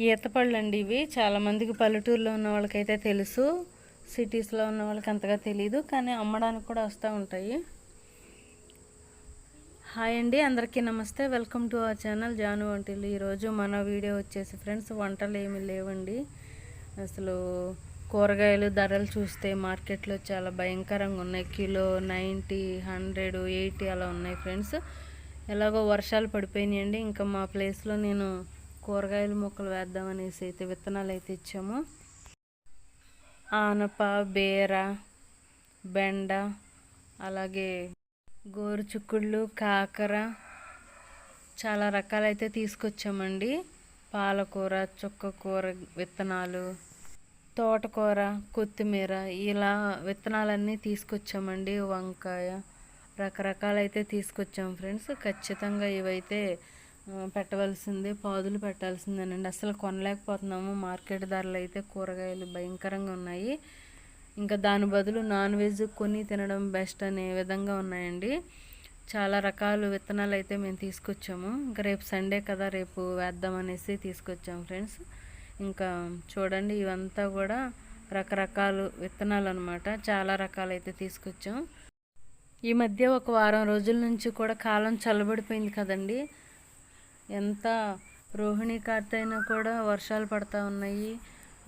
ఈతపళ్ళు అండి ఇవి. చాలామందికి పల్లెటూరులో ఉన్న వాళ్ళకైతే తెలుసు. సిటీస్లో ఉన్న వాళ్ళకి అంతగా తెలియదు కానీ అమ్మడానికి కూడా వస్తూ ఉంటాయి. హాయ్ అండి అందరికీ నమస్తే. Welcome to our channel Janu Vantillu ఈరోజు మన వీడియో వచ్చేసి ఫ్రెండ్స్ వంటలు ఏమీ లేవండి. అసలు కూరగాయలు ధరలు చూస్తే మార్కెట్లో చాలా భయంకరంగా ఉన్నాయి. కిలో నైంటీ హండ్రెడ్ ఎయిటీ అలా ఉన్నాయి ఫ్రెండ్స్. ఎలాగో వర్షాలు పడిపోయినాయండి. ఇంకా మా ప్లేస్లో నేను కూరగాయల మొక్కలు వేద్దామనేసి అయితే విత్తనాలు అయితే ఇచ్చాము. ఆనప బేర బెండ అలాగే గోరుచుక్కుళ్ళు కాకర చాలా రకాలైతే తీసుకొచ్చామండి. పాలకూర చుక్క కూర విత్తనాలు తోటకూర కొత్తిమీర ఇలా విత్తనాలన్నీ తీసుకొచ్చామండి. వంకాయ రకరకాలైతే తీసుకొచ్చాం ఫ్రెండ్స్. ఖచ్చితంగా ఇవైతే పెట్టవలసిందే పాదులు పెట్టాల్సిందేనండి. అసలు కొనలేకపోతున్నాము. మార్కెట్ ధరలు అయితే కూరగాయలు భయంకరంగా ఉన్నాయి. ఇంకా దాని బదులు నాన్ వెజ్ కొని తినడం బెస్ట్ అనే విధంగా ఉన్నాయండి. చాలా రకాల విత్తనాలు అయితే మేము తీసుకొచ్చాము. ఇంకా రేపు సండే కదా రేపు వేద్దామనేసి తీసుకొచ్చాము ఫ్రెండ్స్. ఇంకా చూడండి ఇవంతా కూడా రకరకాలు విత్తనాలు అనమాట చాలా రకాలు అయితే తీసుకొచ్చాం. ఈ మధ్య ఒక వారం రోజుల నుంచి కూడా కాలం చల్లబడిపోయింది కదండి. ఎంత రోహిణి కార్తె అయినా కూడా వర్షాలు పడతా ఉన్నాయి.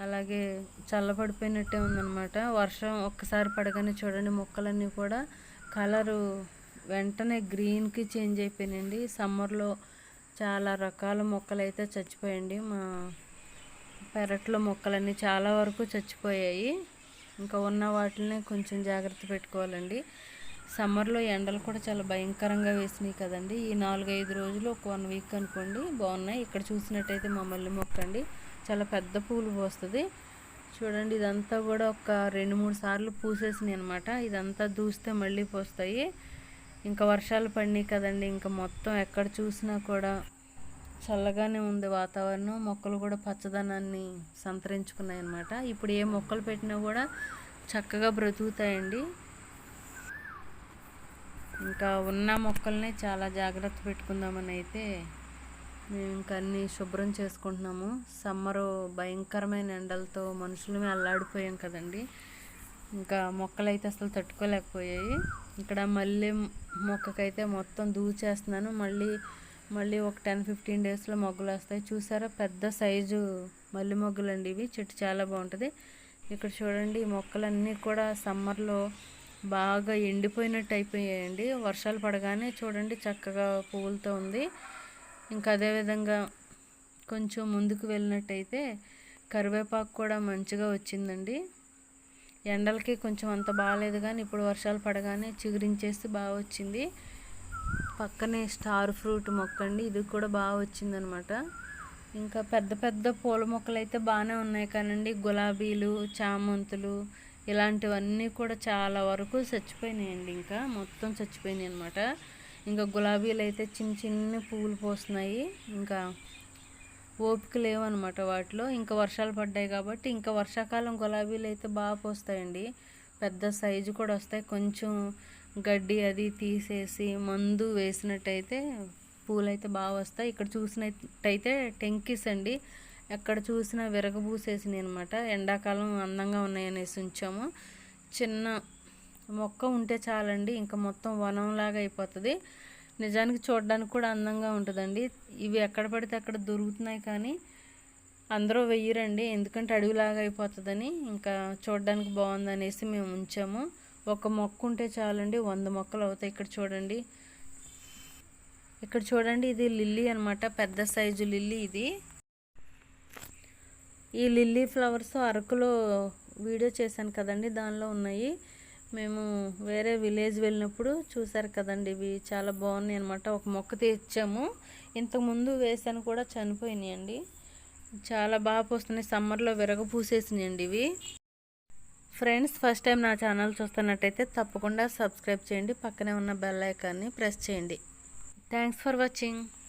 అలాగే చల్లబడిపోయినట్టే ఉందన్నమాట. వర్షం ఒక్కసారి పడగానే చూడండి మొక్కలన్నీ కూడా కలరు వెంటనే గ్రీన్కి చేంజ్ అయిపోయినాయండి. సమ్మర్లో చాలా రకాల మొక్కలు అయితే చచ్చిపోయండి మా పెరట్లో మొక్కలన్నీ చాలా వరకు చచ్చిపోయాయి. ఇంకా ఉన్న వాటిని కొంచెం జాగ్రత్త పెట్టుకోవాలండి. సమ్మర్లో ఎండలు కూడా చాలా భయంకరంగా వేసినాయి కదండి. ఈ నాలుగైదు రోజులు ఒక వన్ వీక్ అనుకోండి బాగున్నాయి. ఇక్కడ చూసినట్టయితే మా మల్లె మొక్క అండి చాలా పెద్ద పూలు పోస్తుంది. చూడండి ఇదంతా కూడా ఒక రెండు మూడు సార్లు పూసేసినాయి అనమాట ఇదంతా దూస్తే మళ్ళీ పోస్తాయి. ఇంకా వర్షాలు పడినాయి కదండి ఇంకా మొత్తం ఎక్కడ చూసినా కూడా చల్లగానే ఉంది వాతావరణం. మొక్కలు కూడా పచ్చదనాన్ని సంతరించుకున్నాయి అనమాట ఇప్పుడు ఏ మొక్కలు పెట్టినా కూడా చక్కగా బ్రతుకుతాయండి. ఇంకా ఉన్న మొక్కల్ని చాలా జాగ్రత్త పెట్టుకుందామని అయితే మేము ఇంకా అన్నీ శుభ్రం చేసుకుంటున్నాము. సమ్మరు భయంకరమైన ఎండలతో మనుషులమే అల్లాడిపోయాం కదండి. ఇంకా మొక్కలు అయితే అసలు తట్టుకోలేకపోయాయి. ఇక్కడ మళ్ళీ మొక్కకైతే మొత్తం దూచేస్తున్నాను. మళ్ళీ మళ్ళీ ఒక టెన్ ఫిఫ్టీన్ డేస్లో మొగ్గలు వస్తాయి. చూసారా? పెద్ద సైజు మల్లి మొగ్గలు అండి ఇవి. చెట్టు చాలా బాగుంటుంది. ఇక్కడ చూడండి ఈ మొక్కలన్నీ కూడా సమ్మర్లో బాగా ఎండిపోయినట్టు అయిపోయాయండి. వర్షాలు పడగానే చూడండి చక్కగా పువ్వులతో ఉంది. ఇంకా అదేవిధంగా కొంచెం ముందుకు వెళ్ళినట్టయితే కరివేపాకు కూడా మంచిగా వచ్చిందండి. ఎండలకి కొంచెం అంత బాగాలేదు కానీ ఇప్పుడు వర్షాలు పడగానే చిగురించేసి బాగా వచ్చింది. పక్కనే స్టార్ ఫ్రూట్ మొక్క అండి ఇది కూడా బాగా వచ్చిందనమాట. ఇంకా పెద్ద పెద్ద పూల మొక్కలు అయితే బాగానే ఉన్నాయి కానండి. గులాబీలు చామంతులు ఇలాంటివన్నీ కూడా చాలా వరకు చచ్చిపోయినాయండి ఇంకా. మొత్తం చచ్చిపోయినాయి అనమాట ఇంకా గులాబీలు అయితే చిన్న చిన్న పువ్వులు పోస్తున్నాయి. ఇంకా ఓపిక లేవన్నమాట వాటిలో. ఇంకా వర్షాలు పడ్డాయి కాబట్టి ఇంకా వర్షాకాలం గులాబీలు అయితే బాగా పోస్తాయండి. పెద్ద సైజు కూడా వస్తాయి. కొంచెం గడ్డి అది తీసేసి మందు వేసినట్టయితే పూలు అయితే బాగా వస్తాయి. ఇక్కడ చూసినట్టయితే టెంకిస్ అండి. ఎక్కడ చూసినా విరగబూసేసినాయి అనమాట ఎండాకాలం అందంగా ఉన్నాయనేసి ఉంచాము. చిన్న మొక్క ఉంటే చాలండి ఇంకా మొత్తం వనంలాగా అయిపోతుంది. నిజానికి చూడడానికి కూడా అందంగా ఉంటుందండి. ఇవి ఎక్కడ పడితే అక్కడ దొరుకుతున్నాయి కానీ అందరూ వెయ్యరండి. ఎందుకంటే అడవిలాగా అయిపోతుందని ఇంకా చూడడానికి బాగుందనేసి మేము ఉంచాము. ఒక మొక్క ఉంటే చాలండి వంద మొక్కలు అవుతాయి ఇక్కడ చూడండి. ఇక్కడ చూడండి ఇది లిల్లీ అనమాట పెద్ద సైజు లిల్లీ ఇది. ఈ లిల్లీ ఫ్లవర్స్ అరకులో వీడియో చేశాను కదండి దానిలో ఉన్నాయి. మేము వేరే విలేజ్ వెళ్ళినప్పుడు చూసారు కదండి ఇవి చాలా బాగున్నాయి అనమాట ఒక మొక్క తెచ్చాము. ఇంతకుముందు వేసాను కూడా చనిపోయినాయండి చాలా బాగా పోస్తున్నాయి. సమ్మర్లో విరగ పూసేసినాయండి ఇవి. ఫ్రెండ్స్ ఫస్ట్ టైం నా ఛానల్ చూస్తున్నట్టయితే తప్పకుండా సబ్స్క్రైబ్ చేయండి. పక్కనే ఉన్న బెల్ ఐకాన్ని ప్రెస్ చేయండి. Thanks for watching.